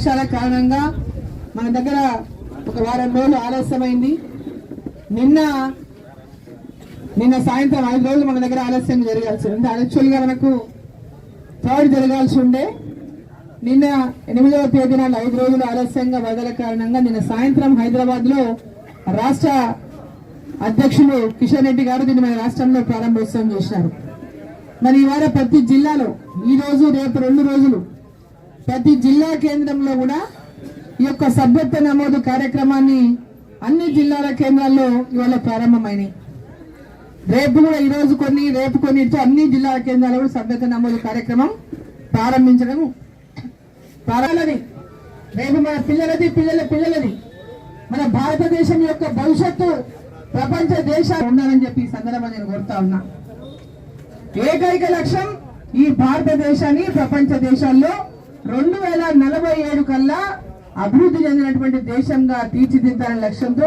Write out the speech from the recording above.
వర్షాల కారణంగా మన దగ్గర ఒక వారం రోజులు ఆలస్యమైంది. నిన్న నిన్న సాయంత్రం ఐదు రోజులు మన దగ్గర ఆలస్యం జరగాల్సి ఉంది. యాక్చువల్గా మనకు థర్డ్ జరగాల్సి ఉండే. నిన్న ఎనిమిదవ తేదీన ఐదు రోజులు ఆలస్యంగా వరదల కారణంగా నిన్న సాయంత్రం హైదరాబాద్లో రాష్ట్ర అధ్యక్షులు కిషన్ రెడ్డి గారు దీన్ని మన రాష్ట్రంలో ప్రారంభోత్సవం చేశారు. మరి ఇవాళ ప్రతి జిల్లాలో ఈ రోజు రేపు రెండు రోజులు ప్రతి జిల్లా కేంద్రంలో కూడా ఈ యొక్క సభ్యత్వ నమోదు కార్యక్రమాన్ని అన్ని జిల్లాల కేంద్రాల్లో ఇవాళ ప్రారంభమైనాయి. రేపు కూడా ఈ రోజు కొన్ని రేపు కొన్ని అన్ని జిల్లా కేంద్రాల్లో కూడా సభ్యత నమోదు కార్యక్రమం ప్రారంభించడం ప్రారంభని రేపు మన పిల్లలది పిల్లల పిల్లలది. మన భారతదేశం యొక్క భవిష్యత్తు ప్రపంచ దేశాలు ఉండాలని చెప్పి ఈ సందర్భంగా నేను కోరుతా ఉన్నా. ఏకైక లక్ష్యం ఈ భారతదేశాన్ని ప్రపంచ దేశాల్లో రెండు వేల నలభై ఏడు కల్లా అభివృద్ధి చెందినటువంటి దేశంగా తీర్చిదిద్దాలనే లక్ష్యంతో